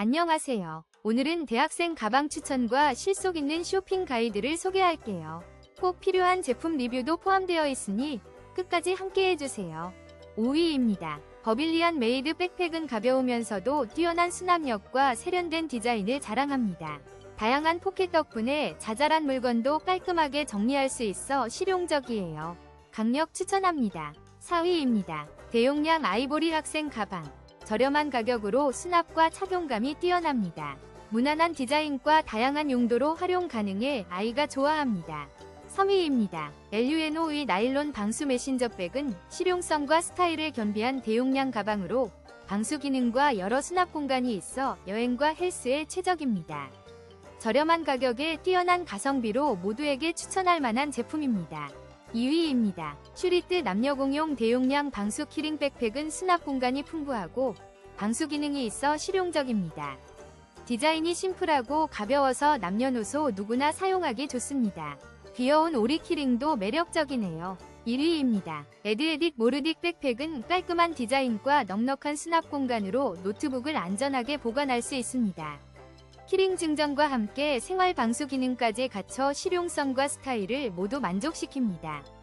안녕하세요. 오늘은 대학생 가방 추천과 실속 있는 쇼핑 가이드를 소개할게요. 꼭 필요한 제품 리뷰도 포함되어 있으니 끝까지 함께 해주세요. 5위입니다. 버빌리안 메이드 백팩은 가벼우면서도 뛰어난 수납력과 세련된 디자인을 자랑합니다. 다양한 포켓 덕분에 자잘한 물건도 깔끔하게 정리할 수 있어 실용적이에요. 강력 추천합니다. 4위입니다. 대용량 아이보리 학생 가방. 저렴한 가격으로 수납과 착용감이 뛰어납니다. 무난한 디자인과 다양한 용도로 활용 가능해 아이가 좋아합니다. 3위입니다. LUNO의 나일론 방수 메신저 백은 실용성과 스타일을 겸비한 대용량 가방으로 방수 기능과 여러 수납 공간이 있어 여행과 헬스에 최적입니다. 저렴한 가격에 뛰어난 가성비로 모두에게 추천할 만한 제품입니다. 2위입니다. 슈리트 남녀공용 대용량 방수 키링 백팩은 수납 공간이 풍부하고 방수 기능이 있어 실용적입니다. 디자인이 심플하고 가벼워서 남녀노소 누구나 사용하기 좋습니다. 귀여운 오리 키링도 매력적이네요. 1위입니다. 에드에딕 모르딕 백팩은 깔끔한 디자인과 넉넉한 수납 공간으로 노트북을 안전하게 보관할 수 있습니다. 키링 증정과 함께 생활 방수 기능까지 갖춰 실용성과 스타일을 모두 만족시킵니다.